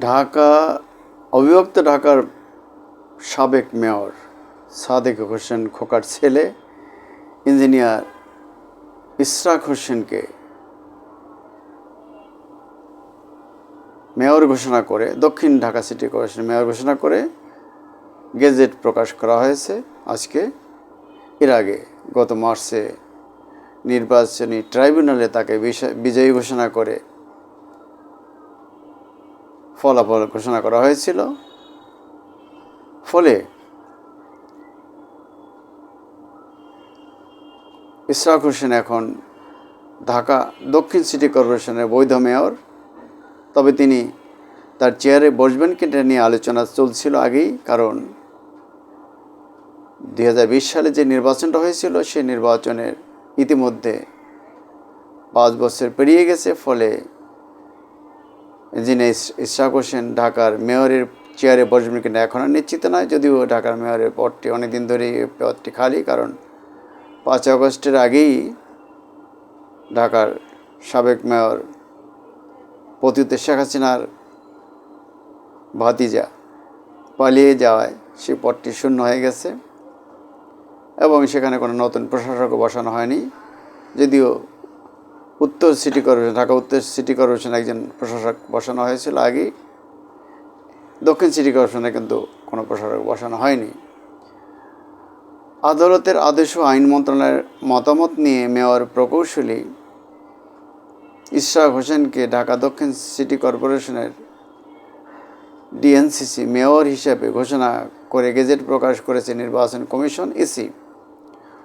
ঢাকা, অবিভক্ত ঢাকার সাবেক মেয়র সাদেক হোসেন খোকার ছেলে, ইঞ্জিনিয়ার ইশরাক হোসেনকে মেয়র ঘোষণা করে, দক্ষিণ ঢাকা সিটি কর্পোরেশন মেয়র ঘোষণা করে গেজেট প্রকাশ করা হয়েছে আজকে। এর আগে গত মার্চে নির্বাচনী ট্রাইব্যুনালে তাকে বিজয়ী ঘোষণা করে ফলাফল ঘোষণা করা হয়েছিল। ফলে ইশরাক হোসেন এখন ঢাকা দক্ষিণ সিটি কর্পোরেশনের বৈধ মেয়র। তবে তিনি তার চেয়ারে বসবেন কিনা নিয়ে আলোচনা চলছিল আগেই, কারণ দু হাজার বিশ সালে যে নির্বাচনটা হয়েছিল, সেই নির্বাচনের ইতিমধ্যে পাঁচ বছর পেরিয়ে গেছে। ফলে যিনি ইশরাক হোসেন ঢাকার মেয়রের চেয়ারে বসবেন কিনা এখন আর নিশ্চিত নয়, যদিও ঢাকার মেয়রের পদটি অনেকদিন ধরেই পদটি খালি, কারণ পাঁচ আগস্টের আগেই ঢাকার সাবেক মেয়র পতিত শেখ হাসিনার ভাতিজা পালিয়ে যাওয়ায় সে পদটি শূন্য হয়ে গেছে এবং সেখানে কোনো নতুন প্রশাসকও বসানো হয়নি, যদিও উত্তর সিটি কর্পোরেশন, ঢাকা উত্তর সিটি কর্পোরেশন একজন প্রশাসক বসানো হয়েছিল আগেই। দক্ষিণ সিটি কর্পোরেশনে কিন্তু কোনো প্রশাসক বসানো হয়নি। আদালতের আদেশ ও আইন মন্ত্রণালয়ের মতামত নিয়ে মেয়র প্রকৌশলী ইশরাক হোসেনকে ঢাকা দক্ষিণ সিটি কর্পোরেশনের ডিএনসিসি মেয়র হিসেবে ঘোষণা করে গেজেট প্রকাশ করেছে নির্বাচন কমিশন ইসি।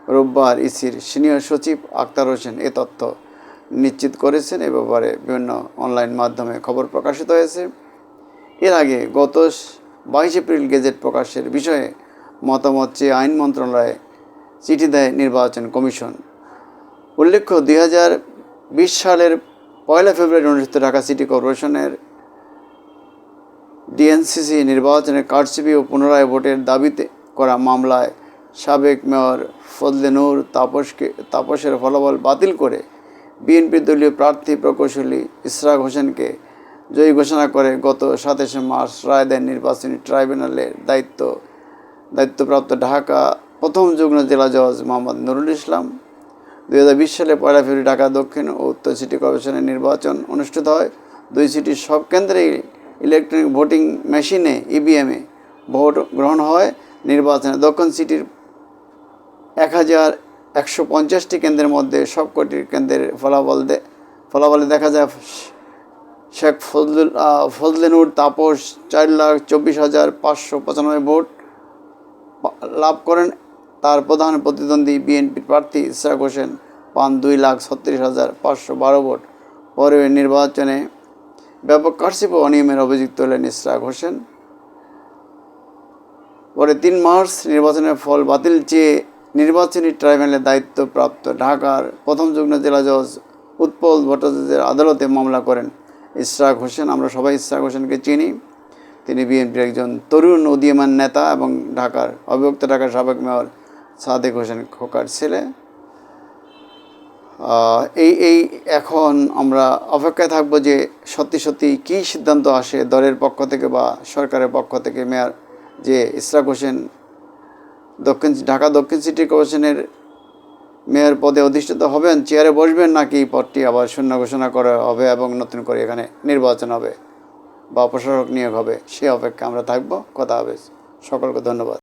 রোববার ইসির সিনিয়র সচিব আক্তার হোসেন এ তথ্য নিশ্চিত করেছেন এ ব্যাপারে বিভিন্ন অনলাইন মাধ্যমে খবর প্রকাশিত হয়েছে। এর আগে গত বাইশ এপ্রিল গেজেট প্রকাশের বিষয়ে মতামত চেয়ে আইন মন্ত্রণালয়ে চিঠি দেয় নির্বাচন কমিশন। উল্লেখ্য, দুই বিশ সালের পয়লা ফেব্রুয়ারি অনুষ্ঠিত ঢাকা সিটি কর্পোরেশনের ডিএনসিসি নির্বাচনের কারচুপি ও পুনরায় ভোটের দাবিতে করা মামলায় সাবেক মেয়র ফজলে নূর তাপসকে তাপসের ফলাফল বাতিল করে বিএনপি দলীয় প্রার্থী প্রকৌশলী ইশরাক হোসেনকে জয়ী ঘোষণা করে গত সাতাশে মার্চ রায় দেন নির্বাচনী ট্রাইব্যুনালের দায়িত্ব, দায়িত্বপ্রাপ্ত ঢাকা প্রথম যুগ্ম জেলা জজ মোহাম্মদ নুরুল ইসলাম। দুই হাজার বিশ সালে পয়লা ফেব্রুয়ারি ঢাকা দক্ষিণ ও উত্তর সিটি কর্পোরেশনের নির্বাচন অনুষ্ঠিত হয়। দুই সিটির সব কেন্দ্রেই ইলেকট্রনিক ভোটিং মেশিনে ইভিএমে ভোট গ্রহণ হয়। নির্বাচনে দক্ষিণ সিটির এক হাজার একশো পঞ্চাশটি কেন্দ্রের মধ্যে সবকটি কেন্দ্রের ফলাফল দে ফলাফলে দেখা যায় শেখ ফজলুল ফজলেনুর তাপস, চার লাখ চব্বিশ হাজার পাঁচশো পঁচানব্বই ভোট লাভ করেন। তার প্রধান প্রতিদ্বন্দ্বী বিএনপির প্রার্থী ইশরাক হোসেন পান দুই লাখ ছত্রিশ হাজার পাঁচশো বারো ভোট। পরে নির্বাচনে ব্যাপক কারসিপ ও অনিয়মের অভিযুক্ত হলেন ইশরাক হোসেন। পরে তিন মার্চ নির্বাচনের ফল বাতিল চেয়ে নির্বাচনী ট্রাইব্যুনালের দায়িত্বপ্রাপ্ত ঢাকার প্রথম যুগ্ম জেলা জজ উৎপল ভট্টাচার্যের আদালতে মামলা করেন। ইশরাক হোসেন, আমরা সবাই ইশরাক হোসেনকে চিনি। তিনি বিএনপির একজন তরুণ উদীয়মান নেতা এবং ঢাকার অবিভক্ত ঢাকার সাবেক মেয়র সাদেক হোসেন খোকার ছেলে। এই এই এখন আমরা অপেক্ষায় থাকব যে সত্যি সত্যি কী সিদ্ধান্ত আসে দলের পক্ষ থেকে বা সরকারের পক্ষ থেকে। মেয়র, যে ইশরাক হোসেন দক্ষিণ ঢাকা দক্ষিণ সিটি কর্পোরেশনের মেয়র পদে অধিষ্ঠিত হবেন, চেয়ারে বসবেন নাকি পদটি আবার শূন্য ঘোষণা করা হবে এবং নতুন করে এখানে নির্বাচন হবে বা প্রশাসক নিয়োগ হবে, সে অপেক্ষা আমরা থাকব। কথা হবে। সকলকে ধন্যবাদ।